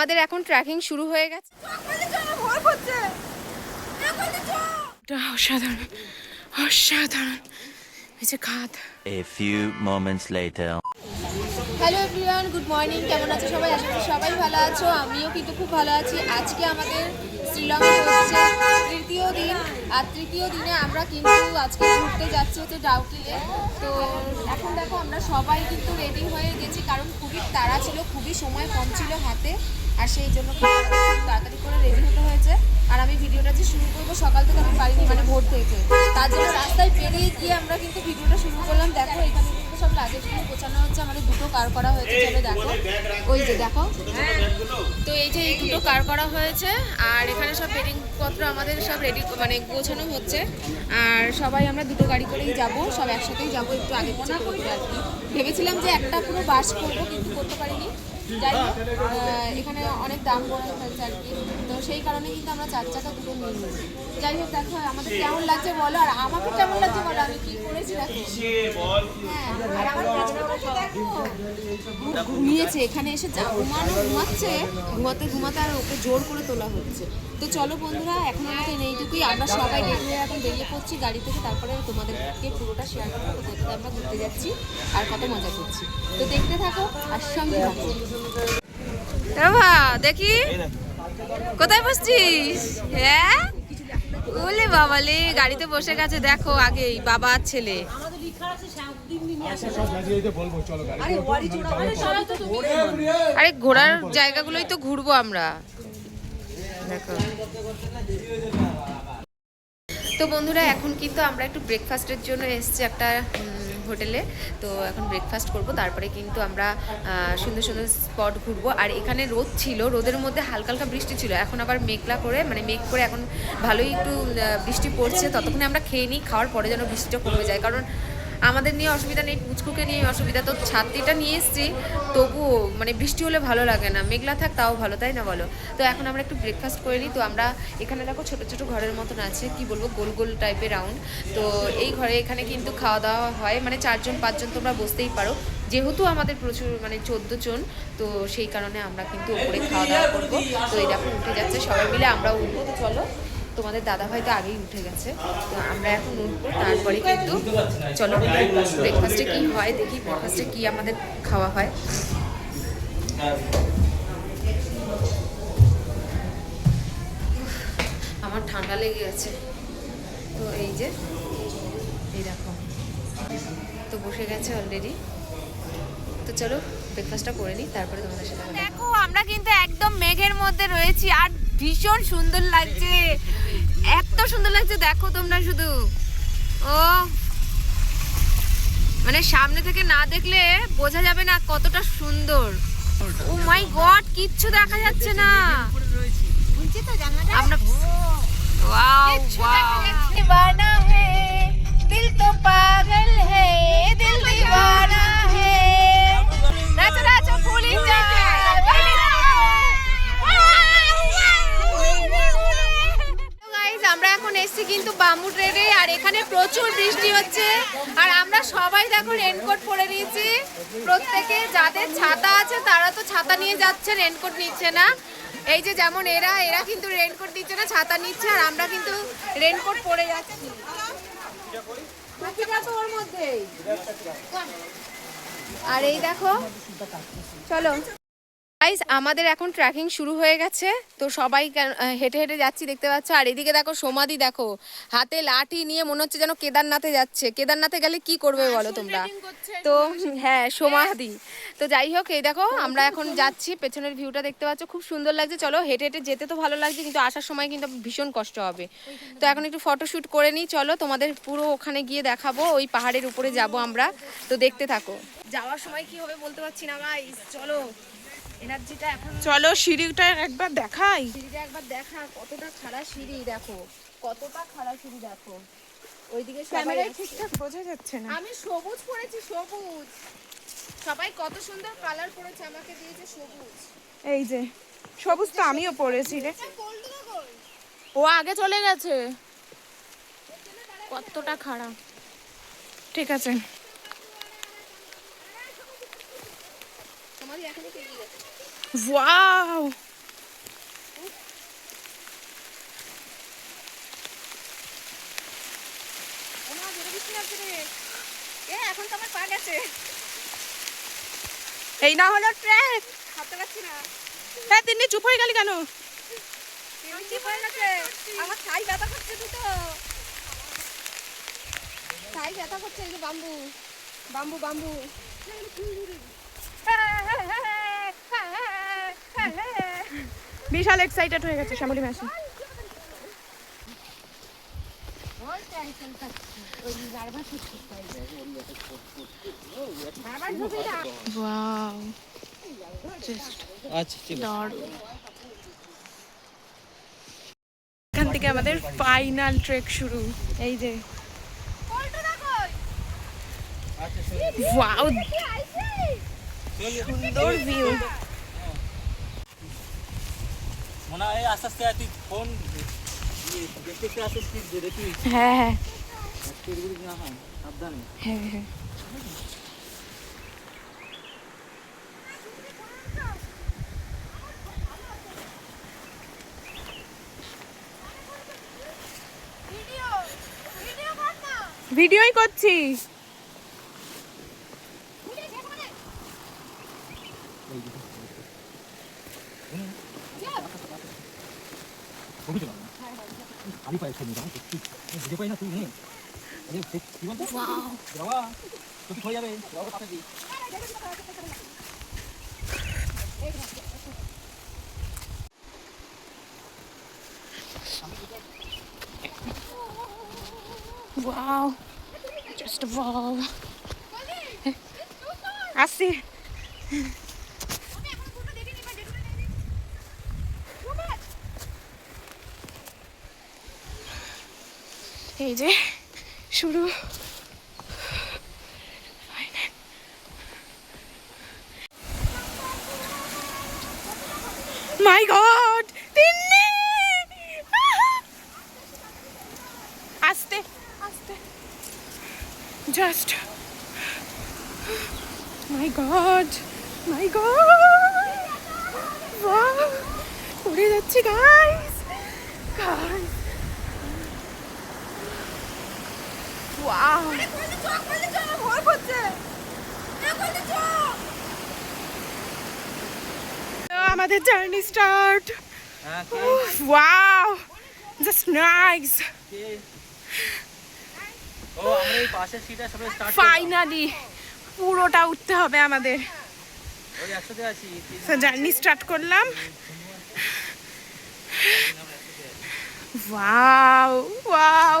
আমাদের এখন ট্রেকিং শুরু হয়ে গেছে। অসাধারণ অসাধারণ। যে খাদ। A few moments later. Hello everyone good morning কেমন আছো সবাই? আশা করি সবাই ভালো আছো। আমিও কিন্তু খুব ভালো আছি। আজকে আমাদের শ্রীলঙ্কা হচ্ছে তৃতীয় দিন। আর তৃতীয় দিনে আমরা কিন্তু আজকে ঘুরতে যাচ্ছি হচ্ছে ডাউকিলে তো এখন দেখো আমরা সবাই কিন্তু রেডি হয়ে গেছি কারণ খুবই তাড়া ছিল খুবই সময় কম ছিল হাতে। আর সেই জন্য তাড়াতাড়ি করে রেডি হতে হয়েছে। আর আমি ভিডিওটা যে শুরু করব, সকাল থেকে আমি পারিনি মানে ভোর থেকে। তার জন্য রাস্তায় পেরিয়ে গিয়ে আমরা কিন্তু ভিডিওটা শুরু করলাম। দেখো, এখানে কিন্তু সব লাগেজগুলো গোছানো হচ্ছে। আমাদের দুটো কার করা হয়েছে। চলো দেখো। ওই যে দেখো। তো এই যে এই দুটো কার করা হয়েছে। আর এখানে সব বেডিং পত্র আমাদের সব রেডি মানে গোছানো হচ্ছে। আর সবাই আমরা দুটো গাড়ি করেই যাব। সব একসাথেই যাব একটু আগে। পিছে করে করে আর কি ভেবেছিলাম যে একটা পুরো বাস করব, কিন্তু করতে পারিনি। যাই হোক এখানে অনেক দাম বড় হয়েছে আর কি। সেই কারণে কিন্তু আমরা চার চাকা দুটো নিয়ে নিয়েছি। যাই হোক দেখো আমাদের কেমন লাগছে বলো আর আমাকে কেমন লাগছে বলো আমি কি করেছি দেখো। হ্যাঁ আর আমার দেখো ঘুমিয়েছে এখানে এসে যা ঘুমানো ঘুমাচ্ছে ঘুমাতে ঘুমাতে আর ওকে জোর করে তোলা হচ্ছে। তো চলো বন্ধুরা এখন আমাদের এইটুকুই আমরা সবাই রেডি হয়ে এখন বেরিয়ে পড়ছি গাড়ি থেকে তারপরে তোমাদেরকে পুরোটা শেয়ার করব কোথায় আমরা ঘুরতে যাচ্ছি আর কত মজা করছি। তো দেখতে থাকো আর সঙ্গে থাকো। দেখি। কোথায় বসছিস? হ্যাঁ? ওলে বাবালে গাড়িতে বসে গেছে, দেখো আগেই বাবা আর ছেলে। আরে ঘোরার জায়গাগুলোই তো ঘুরবো আমরা। দেখো। তো বন্ধুরা, এখন কিন্তু আমরা একটু ব্রেকফাস্টের জন্য এসেছি, একটা হোটেলে। তো এখন ব্রেকফাস্ট করব, তারপরে কিন্তু আমরা সুন্দর সুন্দর স্পট ঘুরবো। আর এখানে রোদ ছিল, রোদের মধ্যে হালকা হালকা বৃষ্টি ছিল। এখন আবার মেঘলা করে মানে মেঘ করে এখন ভালোই একটু বৃষ্টি পড়ছে। ততক্ষণে আমরা খেয়ে নিই, খাওয়ার পরে যেন বৃষ্টিটা কমে যায়। কারণ আমাদের নিয়ে অসুবিধা নেই, পুচকুকে নিয়ে অসুবিধা। তো ছাত্রীটা নিয়ে এসেছি, তবুও মানে বৃষ্টি হলে ভালো লাগে না। মেঘলা থাক, তাও ভালো, তাই না বলো? তো এখন আমরা একটু ব্রেকফাস্ট করে নিই। তো আমরা এখানে দেখো ছোটো ছোটো ঘরের মতন আছে, কি বলব, গোল গোল টাইপের রাউন্ড তো এই ঘরে এখানে কিন্তু খাওয়া দাওয়া হয় মানে চারজন, পাঁচজন তোমরা বসতেই পারো। যেহেতু আমাদের প্রচুর মানে চোদ্দ জন, তো সেই কারণে আমরা কিন্তু উপরে খাওয়া দাওয়া করব। তো এই দেখো উঠে যাচ্ছে সবাই মিলে, আমরা উঠবো, তো চলো। তোমাদের দাদা তো আগেই উঠে গেছে। তো আমরা এখন উঠবো, তারপরে কিন্তু চলো ব্রেকফাস্টে কি হয়, দেখি ব্রেকফাস্টে কি আমাদের খাওয়া হয়। আমার ঠান্ডা লেগে গেছে। তো এই যে, এই দেখো। তো বসে গেছে অলরেডি তো চলো ব্রেকফাস্টটা করে নিই, তারপরে তোমাদের সাথে দেখো, আমরা কিন্তু একদম মেঘের মধ্যে রয়েছি, আর ভীষণ সুন্দর লাগছে। এত সুন্দর লাগছে দেখো তোমরা শুধু। ও। মানে সামনে থেকে না দেখলে বোঝা যাবে না কতটা সুন্দর। ও মাই গড কিচ্ছু দেখা যাচ্ছে না। আমরা ওয়াও ওয়াও। দিল তো পাগল হ্যায় দিল দিওয়ানা এখন এসেছি কিন্তু বামু ট্রেনে আর এখানে প্রচুর বৃষ্টি হচ্ছে। আর আমরা সবাই দেখো রেনকোট পরে নিয়েছি। প্রত্যেকে যাদের ছাতা আছে, তারা তো ছাতা নিয়ে যাচ্ছে রেনকোট নিচ্ছে না। এই যে যেমন এরা এরা কিন্তু রেনকোট দিচ্ছে না, ছাতা নিচ্ছে, আর আমরা কিন্তু রেনকোট পরে যাচ্ছি। আর এই দেখো, চলো। গাইজ আমাদের এখন ট্রেকিং শুরু হয়ে গেছে। তো সবাই হেঁটে হেঁটে যাচ্ছি দেখতে পাচ্ছ? আর এদিকে দেখো সমাধি দেখো হাতে লাঠি নিয়ে মনে হচ্ছে যেন কেদারনাথে যাচ্ছে। কেদারনাথে গেলে কি করবে বলো তোমরা? তো হ্যাঁ সমাধি তো যাই হোক এই দেখো আমরা এখন যাচ্ছি পেছনের ভিউটা দেখতে পাচ্ছ খুব সুন্দর লাগছে। চলো হেঁটে হেঁটে যেতে তো ভালো লাগছে কিন্তু আসার সময় কিন্তু ভীষণ কষ্ট হবে। তো এখন একটু ফটোশ্যুট করে নিই চলো তোমাদের পুরো ওখানে গিয়ে দেখাবো ওই পাহাড়ের উপরে যাব আমরা। তো দেখতে থাকো। যাওয়ার সময় কি হবে বলতে পারছি না গাইস চলো। এনার্জিটা এখন চলো সিঁড়িটা একবার দেখাই। সিঁড়িটা একবার দেখা কতটা খারাপ সিঁড়ি দেখো কতটা খারাপ সিঁড়ি দেখো। ওইদিকে ক্যামেরায় ঠিকঠাক বোঝা যাচ্ছে না। আমি সবুজ পরেছি সবুজ। সবাই কত সুন্দর কালার করেছে আমাকে দিয়েছে সবুজ। এই যে সবুজ তো আমিও পড়েছি রে। ও আগে চলে গেছে। কতটা খারাপ ঠিক আছে। তোমাদের এখনই পেরিয়ে গেছে। Wow! এখন তো আমার পা গেছে। এই না হলো ট্রেক হাঁটতে পারছি না। হ্যাঁ তিনি চুপ হয়ে গেলি কেন? চুপ হয়ে গেছে। আমার ছাই ব্যথা করছে দুটো। ছাই ব্যথা করছে যে বাম্বু। Bamboo bamboo. হ্যাঁ। বিশাল এক্সাইটেড হয়ে গেছে শ্যামলী মাসি। ওয়াও জাস্ট এখান থেকে আমাদের ফাইনাল ট্রেক শুরু। এই যে। সুন্দর ভিউ মনে হয় আস্তে আস্তে তুই ফোন দেখতে দেখতে আসতে স্পিড দে দেখি। হ্যাঁ হ্যাঁ। না হয় সাবধানে। হ্যাঁ হ্যাঁ। ভিডিওই করছি ছবি তোলা খালি পায়ে ছবি জানো সত্যি বুঝে পাই না তুই নে আরে কি বলতো বাবা তুই হয়ে যাবে বাবা পাঠাবি ওয়াও জাস্ট ওয়াও আসি এই যে, শুরু। My god Tinni! আস্তে আস্তে। Just my god my god উড়ে যাচ্ছি গাইস গাইস ওয়াও আমাদের জার্নি স্টার্ট হ্যাঁ ওয়াও জাস্ট নাইস ফাইনালি পুরোটা উঠতে হবে আমাদের। জার্নি স্টার্ট করলাম। ওয়াও ওয়াও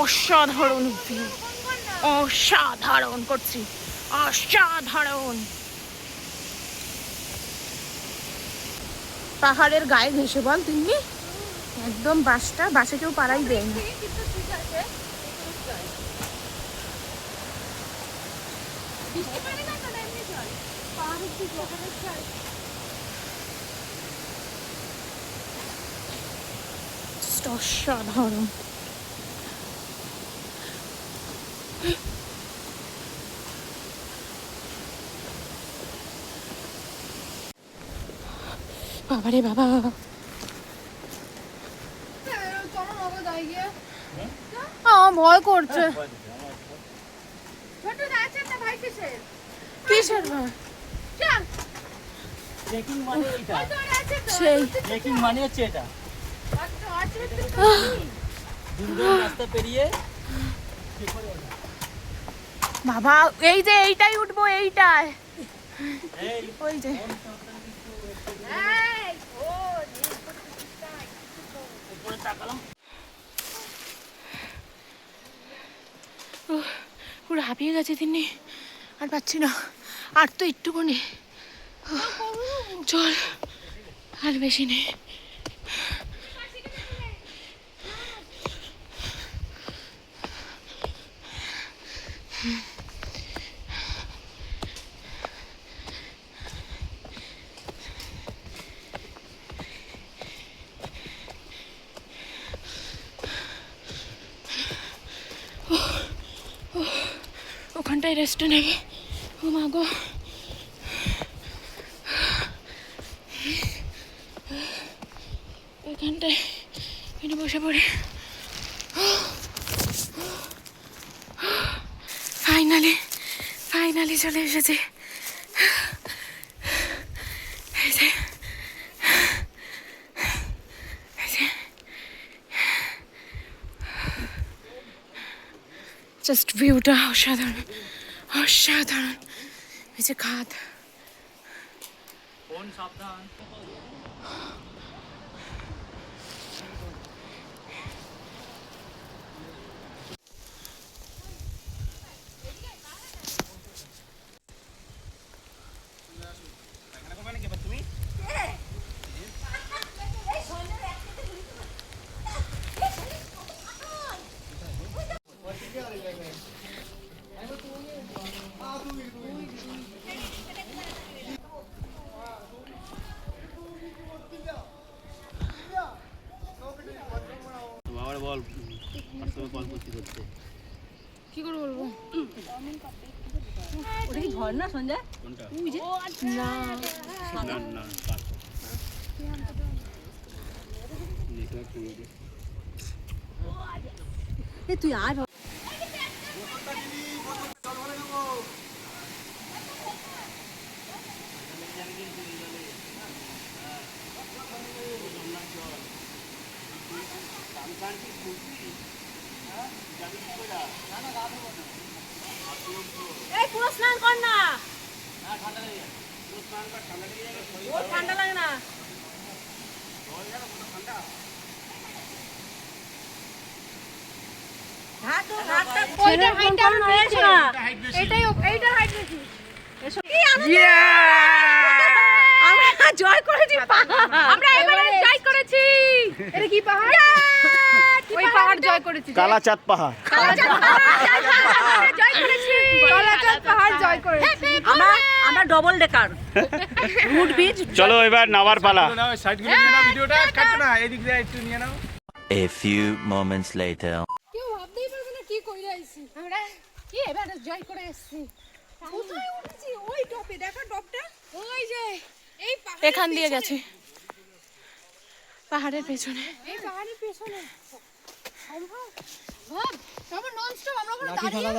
অসাধারণ ভিউ অসাধারণ করছি। অসাধারণ। পাহাড়ের গায়ে ঘেসে বল তুমি একদম বাসটা বাসে কেউ পাড়াই দেয় না। Just অসাধারণ। বাবারে বাবা। ভয় করছে। কিসের? ভয় মানে মানে হচ্ছে এটা। রাস্তা পেরিয়ে বাবা এই যে এইটাই উঠবো এইটাই। এই ওই যে। পুরো হাঁপিয়ে গেছে তিনি আর পাচ্ছি না। আর তো একটুখানি। চল আর বেশি নেই এখানটায় রেস্টে নেবে ও মা গো এখানটায় এখানে বসে পড়ে ফাইনালি ফাইনালি চলে এসেছে জাস্ট ভিউটা অসাধারণ অসাধারণ এই যে খাদ কোন কোনটা না না না পাস নেটওয়ার্ক কমিয়ে এই পুরো স্নান কর না ও ঠান্ডা লাগে না? ওইটা হাইটটা রয়েছে এটাই এইটা হাইট বেশি। আমরা জয় করেছি আমরা এবারে জয় করেছি। এটা কি পাহাড়? ওই পাহাড়? জয় করেছি কালাচাঁদ পাহাড়। জয় করেছি। কালাচাঁদ পাহাড় জয় করেছি। আমরা আমরা ডবল ডেকার রুট বিচ চলো এবার নামার পালা। সাইডগুলো নিয়ে নাও ভিডিওটা কাটো না এদিক দিয়ে একটু নিয়ে নাও। A few moments later. কেউ ভাবতেই পারবে না কি কইরা আইছি। আমরা কি এবারে জয় করে এসেছি কোথায় উঠেছি? ওই টপে দেখা টপটা? ওই যে এই পাহাড় এখান দিয়ে গেছে। পাহাড়ের পেছনে। এই পাহাড়ের পেছনে। সম্ভব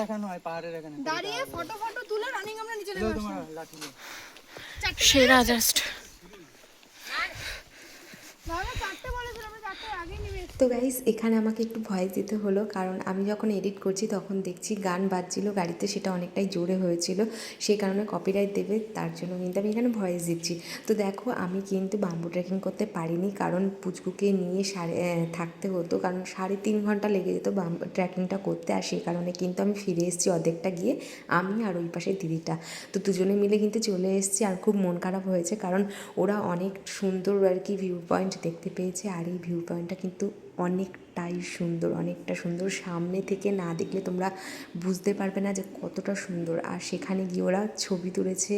দেখানো হয় পাহাড়ের এখানে। দাঁড়িয়ে ফটো ফটো তুলে রানিং আমরা নিচে নেমে আসলাম লাঠি সেরা জাস্ট ভাবে চারটে বলেছিল আমরা চারটে আগেই নেমে এসেছি। তো গাইস এখানে আমাকে একটু ভয়েস দিতে হলো, কারণ আমি যখন এডিট করছি তখন দেখছি গান বাজছিল, গাড়িতে সেটা অনেকটাই জোরে হয়েছিল, সেই কারণে কপিরাইট দেবে, তার জন্য কিন্তু আমি এখানে ভয়েস দিচ্ছি। তো দেখো, আমি কিন্তু বাম্বু ট্রেকিং করতে পারিনি, কারণ পুচকুকে নিয়ে সাড়ে থাকতে হতো, কারণ সাড়ে তিন ঘণ্টা লেগে যেত বাম্বু ট্রেকিংটা করতে, আর সেই কারণে কিন্তু আমি ফিরে এসেছি অর্ধেকটা গিয়ে, আমি আর ওই পাশে দিদিটা। তো দুজনে মিলে কিন্তু চলে এসেছি, আর খুব মন খারাপ হয়েছে, কারণ ওরা অনেক সুন্দর আর কি ভিউ পয়েন্ট দেখতে পেয়েছে, আর এই ভিউ পয়েন্টটা কিন্তু অনেকটাই সুন্দর, অনেকটা সুন্দর। সামনে থেকে না দেখলে তোমরা বুঝতে পারবে না যে কতটা সুন্দর। আর সেখানে গিয়ে ওরা ছবি তুলেছে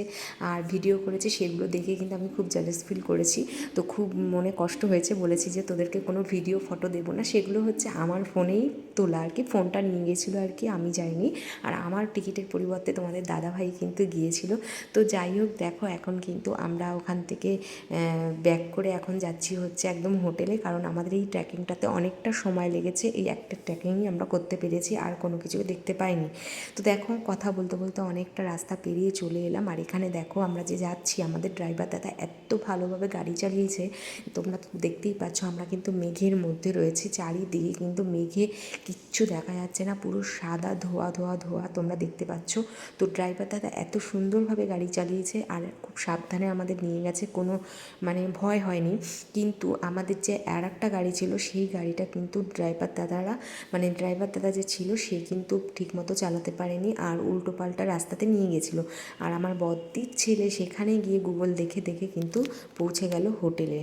আর ভিডিও করেছে, সেগুলো দেখে কিন্তু আমি খুব জেলাস ফিল করেছি। তো খুব মনে কষ্ট হয়েছে, বলেছি যে তোদেরকে কোনো ভিডিও ফটো দেবো না। সেগুলো হচ্ছে আমার ফোনেই তোলা আর কি, ফোনটা নিয়ে গিয়েছিল আর কি, আমি যাইনি। আর আমার টিকিটের পরিবর্তে তোমাদের দাদাভাই কিন্তু গিয়েছিল। তো যাই হোক, দেখো এখন কিন্তু আমরা ওখান থেকে ব্যাক করে এখন যাচ্ছি হচ্ছে একদম হোটেলে কারণ আমাদের এই ট্রেকিংটাতে অনেকটা সময় লেগেছে এই একটা ট্রেকিংই আমরা করতে পেরেছি, আর কোনো কিছু দেখতে পাইনি। তো দেখো, কথা বলতে বলতে অনেকটা রাস্তা পেরিয়ে চলে এলাম। আর এখানে দেখো, আমরা যে যাচ্ছি, আমাদের ড্রাইভার দাদা এত ভালোভাবে গাড়ি চালিয়েছে। তোমরা তো দেখতেই পাচ্ছ, আমরা কিন্তু মেঘের মধ্যে রয়েছি। চারিদিকে কিন্তু মেঘে কিচ্ছু দেখা যাচ্ছে না, পুরো সাদা ধোয়া ধোয়া ধোয়া তোমরা দেখতে পাচ্ছ। তো ড্রাইভার দাদা এত সুন্দরভাবে গাড়ি চালিয়েছে, আর খুব সাবধানে আমাদের নিয়ে গেছে, কোনো মানে ভয় হয়নি। কিন্তু আমাদের যে আর একটা গাড়ি ছিল, সেই গাড়িটা কিন্তু ড্রাইভার দাদারা মানে ড্রাইভার দাদা যে ছিল, সে কিন্তু ঠিকমতো চালাতে পারেনি আর উল্টো পাল্টা রাস্তাতে নিয়ে গেছিল। আর আমার বদ্দির ছেলে সেখানে গিয়ে গুগল দেখে দেখে কিন্তু পৌঁছে গেল হোটেলে।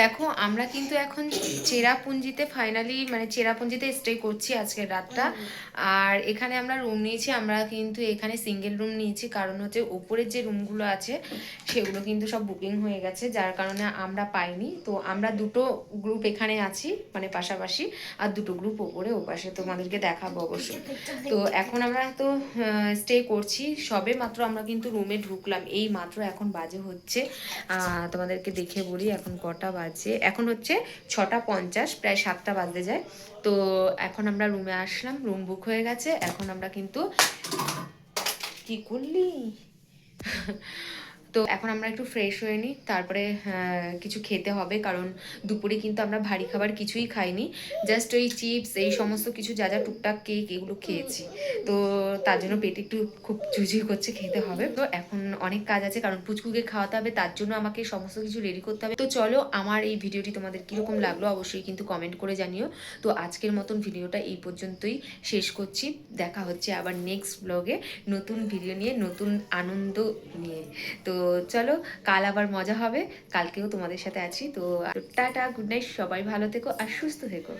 দেখো আমরা কিন্তু এখন চেরাপুঞ্জিতে ফাইনালি মানে চেরাপুঞ্জিতে স্টে করছি আজকের রাতটা। আর এখানে আমরা রুম নিয়েছি আমরা কিন্তু এখানে সিঙ্গেল রুম নিয়েছি। কারণ হচ্ছে উপরের যে রুমগুলো আছে সেগুলো কিন্তু সব বুকিং হয়ে গেছে যার কারণে আমরা পাইনি। তো আমরা দুটো গ্রুপ এখানে আছি মানে পাশাপাশি আর দুটো গ্রুপ ওপরে ওপাশে তোমাদেরকে দেখাবো অবশ্যই। তো এখন আমরা তো স্টে করছি। সবে মাত্র আমরা কিন্তু রুমে ঢুকলাম। এই মাত্র এখন বাজে হচ্ছে তোমাদেরকে দেখে বলি এখন কটা বাজে। এখন হচ্ছে ছটা পঞ্চাশ, প্রায় সাতটা বাজতে যায়। তো এখন আমরা রুমে আসলাম রুম বুক হয়ে গেছে। এখন আমরা কিন্তু কি করলি? তো এখন আমরা একটু ফ্রেশ হয়ে নিই। তারপরে আহ, কিছু খেতে হবে কারণ দুপুরে কিন্তু আমরা ভারী খাবার কিছুই খাইনি। জাস্ট ওই চিপস এই সমস্ত কিছু যা যা টুকটাক কেক এগুলো খেয়েছি। তো তার জন্য পেটে একটু খুব ঝুঝি করছে খেতে হবে। তো এখন অনেক কাজ আছে কারণ পুচকুকে খাওয়াতে হবে তার জন্য আমাকে সমস্ত কিছু রেডি করতে হবে। তো চলো আমার এই ভিডিওটি তোমাদের কীরকম লাগল অবশ্যই কিন্তু কমেন্ট করে জানিও। তো আজকের মতন ভিডিওটা এই পর্যন্তই শেষ করছি। দেখা হচ্ছে আবার নেক্সট ব্লগে নতুন ভিডিও নিয়ে নতুন আনন্দ নিয়ে। তো চলো, কাল আবার মজা হবে। কালকেও তোমাদের সাথে আছি। তো টাটা গুড নাইট সবাই ভালো থেকো আর সুস্থ থেকো।